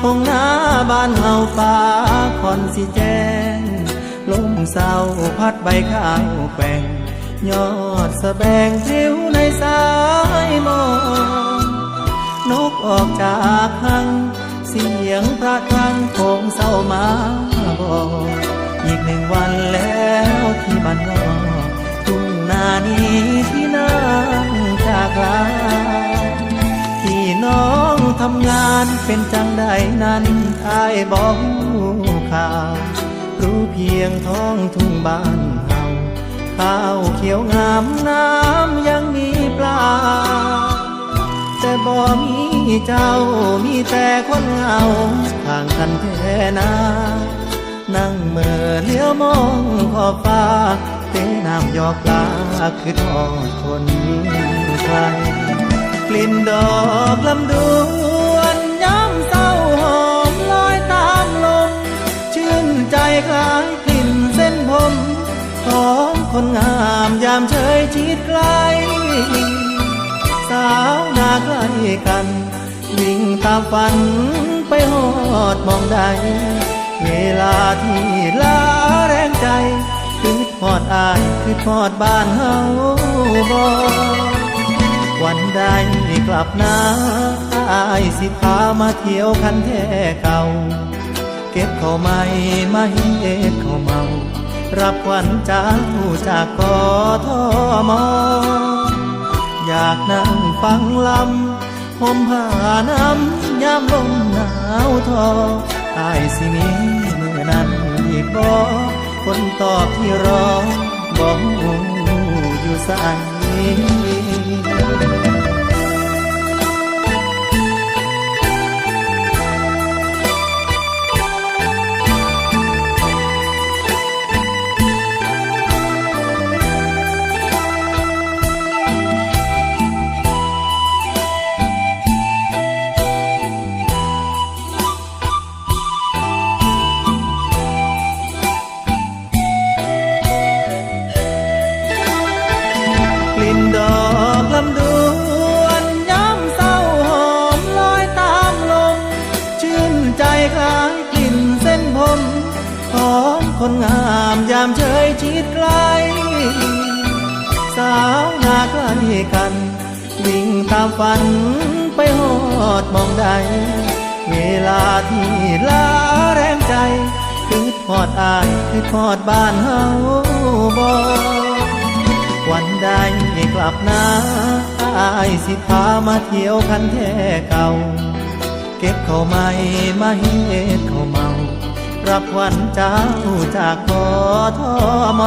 ทงหน้าบ้านเฮาฟ้าคอนสิแจ้ง ลมเศร้าพัดใบข้าวแป่ง ยอดสะแบงผิวในสายมอง นกออกจากหัง เสียงพระคลังคงเศร้ามาบอกอีกหนึ่งวันแล้วที่บ้านนอกทุ่งนานี้ที่นั่งจากลา ทำงานเป็นจังใดนั้นอายบอกข่าว รู้เพียงท้องทุ่งบ้านเฮาข้าวเขียวงามน้ำยังมีปลา แต่บ่มีเจ้ามีแต่คนเหงาห่างกันแท้นานั่งเมื่อเลี้ยวมองขอบฟ้าเตน้ำยอกลาคือทอดคนไกลก ลิ่นดอกลำดวนย้ำเศร้าหอมลอยตามลมชื่นใจคล้ายกลิ่นเส้นผมของคนงามยามเชยชิดไกล สาวนาใกล้กันวิ่งตามฝันไปหอดมองใด เวลาที่ลาแรงใจคือหอดอายคือหอดบ้านเฮาบ่วันใด กลับนาอายสิพามาเที่ยวคันแท่เก่า เก็บเข้าไม่มาเฮ็ดเข้าเมา รับควันเจ้จากกอทอมออยากนั่งฟังลำห่มผ้าน้ำยามลมหนาวทออายสิมีมือนั้นอีกบ่คนตอบที่รอบอกอยู่ใส คนงามยามเชยชิดไกล สาวนาใกล้กัน วิ่งตามฝันไปหอดมองใด เวลาที่ลาแรงใจคือหอดอายคือหอดบ้านเฮาบ่วันใดกลับนาอายสิพามาเที่ยวคันแท่เก่า เก็บเข้าไม่มาเฮ็ดเข้าเมา รับวันเจ้าจากกอทอม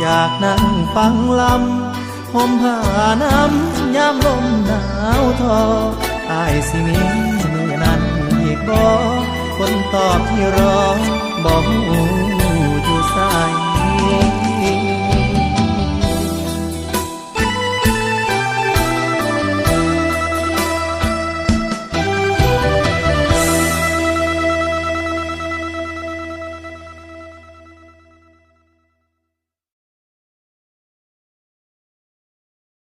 อยากนั่งฟังลำห่มผ้าน้ำยามลมหนาวทออายสิมีมือนั้นอีกบ่คนตอบที่รอ